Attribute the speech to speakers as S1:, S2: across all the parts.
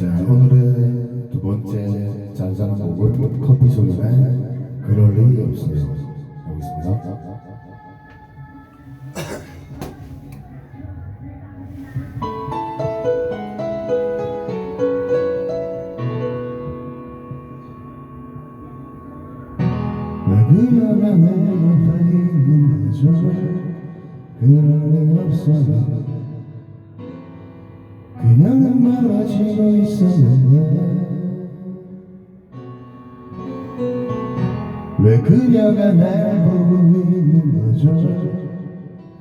S1: 자, 오늘의 두 번째 잔잔한 곡은 커피 소년의 그럴 리 없어요. 하겠습니다. 왜 그녀가 내 옆에 있는 거죠? 그럴 리 없어요. 그녀는 멀어지고 있었는데 왜 그녀가 날 보고 있는 거죠?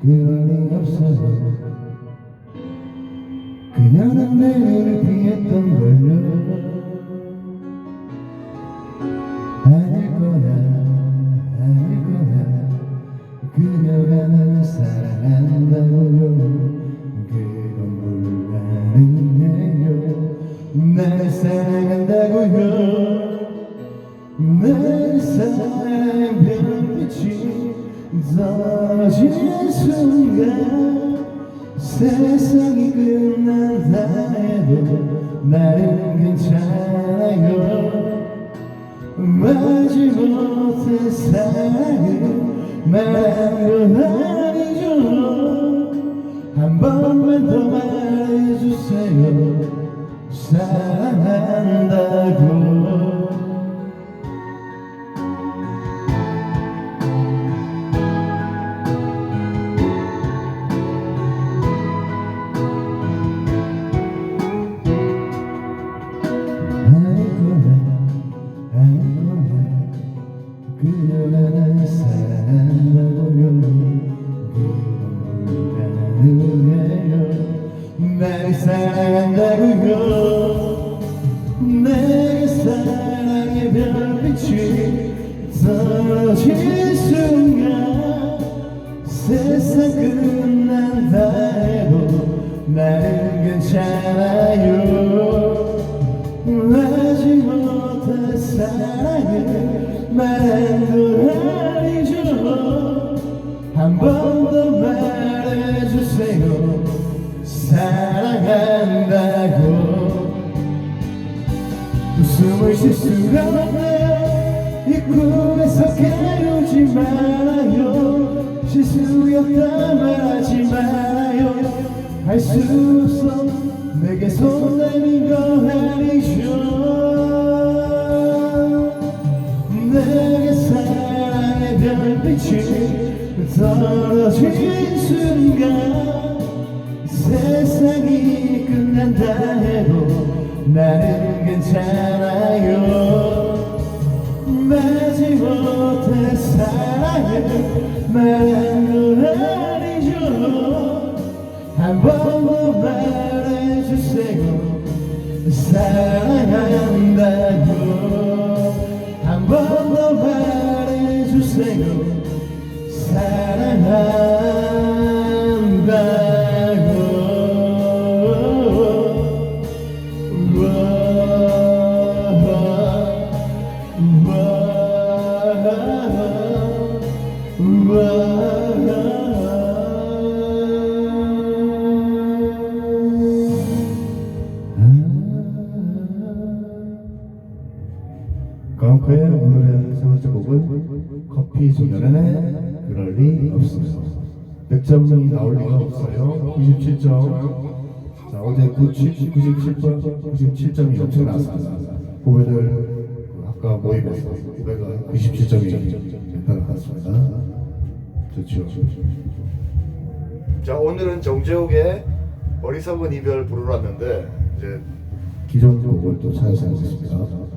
S1: 그럴 리 없어서 그녀는 내 눈을 피했던 걸요 날 사랑 별빛이 떨어지는 순간 세상이 끝난다 해도 나는 괜찮아요 마지못해 사랑을 말한 건 아니죠 한 번만 더 말해주세요 사랑한다고 사랑한다고요. 내 사랑의 별빛이 떨어질 순간 세상 끝난다 해도 나는 괜찮아요. 하지 못한 사랑을 말한 건 아니죠 한 번 더 말해주세요 사랑한다고. 숨을 쉴 수가 이 꿈에서 깨우지 말아요. 실수였다 말하지 말아요. 할 수 없어. 내게 손 내민 거 아니죠. 내게 사랑의 별빛이 떨어진 순간 세상이 끝난다 해도 나는 괜찮아요. 마지 못해 사랑을 말한 건 아니죠. 한번더 말해주세요. 사랑한다고. 한번더 말해주세요. 사랑한다고 강크의 오늘의 세 번째 곡은 커피 소년의 그럴 리 없어요 100점이 나올 리가 없어요. 97점. 자 어제 97, 97점 97점이 엄청 나왔습니다. 후배들 그 아까 모임에서 후배가 97점이 됐다는 것 같습니다. 좋죠.
S2: 자 오늘은 정재욱의 어리석은 이별 부르러 왔는데 이제
S1: 기존 곡을 또 찾아서 하겠습니다